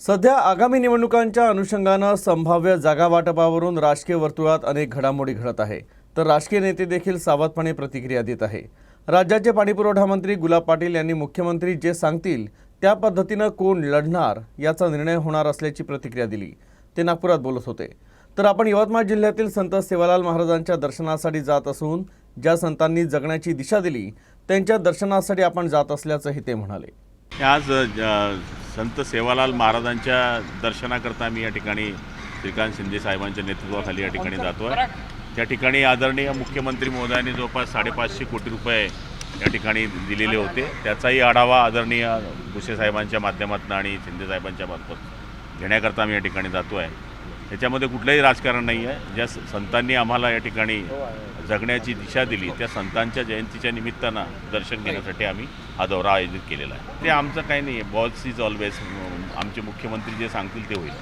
सध्या आगामी निवडणुकांच्या अनुषंगानं संभाव्य जागा वाटपावरून राजकीय वर्तुळात अनेक घडामोडी घडत आहे. तर राजकीय नेते देखील सावधपणे प्रतिक्रिया देत आहे. राज्याचे पाणीपुरवठा मंत्री गुलाब पाटील यांनी मुख्यमंत्री जे सांगतील त्या पद्धतीनं कोण लढणार याचा निर्णय होणार असल्याची प्रतिक्रिया दिली. ते नागपुरात बोलत होते. तर आपण यवतमाळ जिल्ह्यातील संत सेवालाल महाराजांच्या दर्शनासाठी जात असून ज्या संतांनी जगण्याची दिशा दिली त्यांच्या दर्शनासाठी आपण जात असल्याचंही ते म्हणाले. आज संत सेवालाल महाराजांच्या दर्शनाकरता मी या ठिकाणी श्रीकांत शिंदे साहेबांच्या नेतृत्वाखाली या ठिकाणी जातो आहे त्या ठिकाणी आदरणीय मुख्यमंत्री महोदयांनी जवळपास साडेपाचशे कोटी रुपये या ठिकाणी दिलेले होते. त्याचाही आढावा आदरणीय भुसे साहेबांच्या माध्यमातून आणि शिंदे साहेबांच्या मार्फत घेण्याकरता मी या ठिकाणी जातो आहे त्याच्यामध्ये कुठलंही राजकारण नाही आहे ज्या संतांनी आम्हाला या ठिकाणी जगण्याची दिशा दिली त्या संतांच्या जयंतीच्या निमित्तानं दर्शन घेण्यासाठी आम्ही हा दौरा आयोजित केलेला आहे. ते आमचं काही नाही आहे. बॉल्स इज ऑलवेज आमचे मुख्यमंत्री जे सांगतील ते होईल.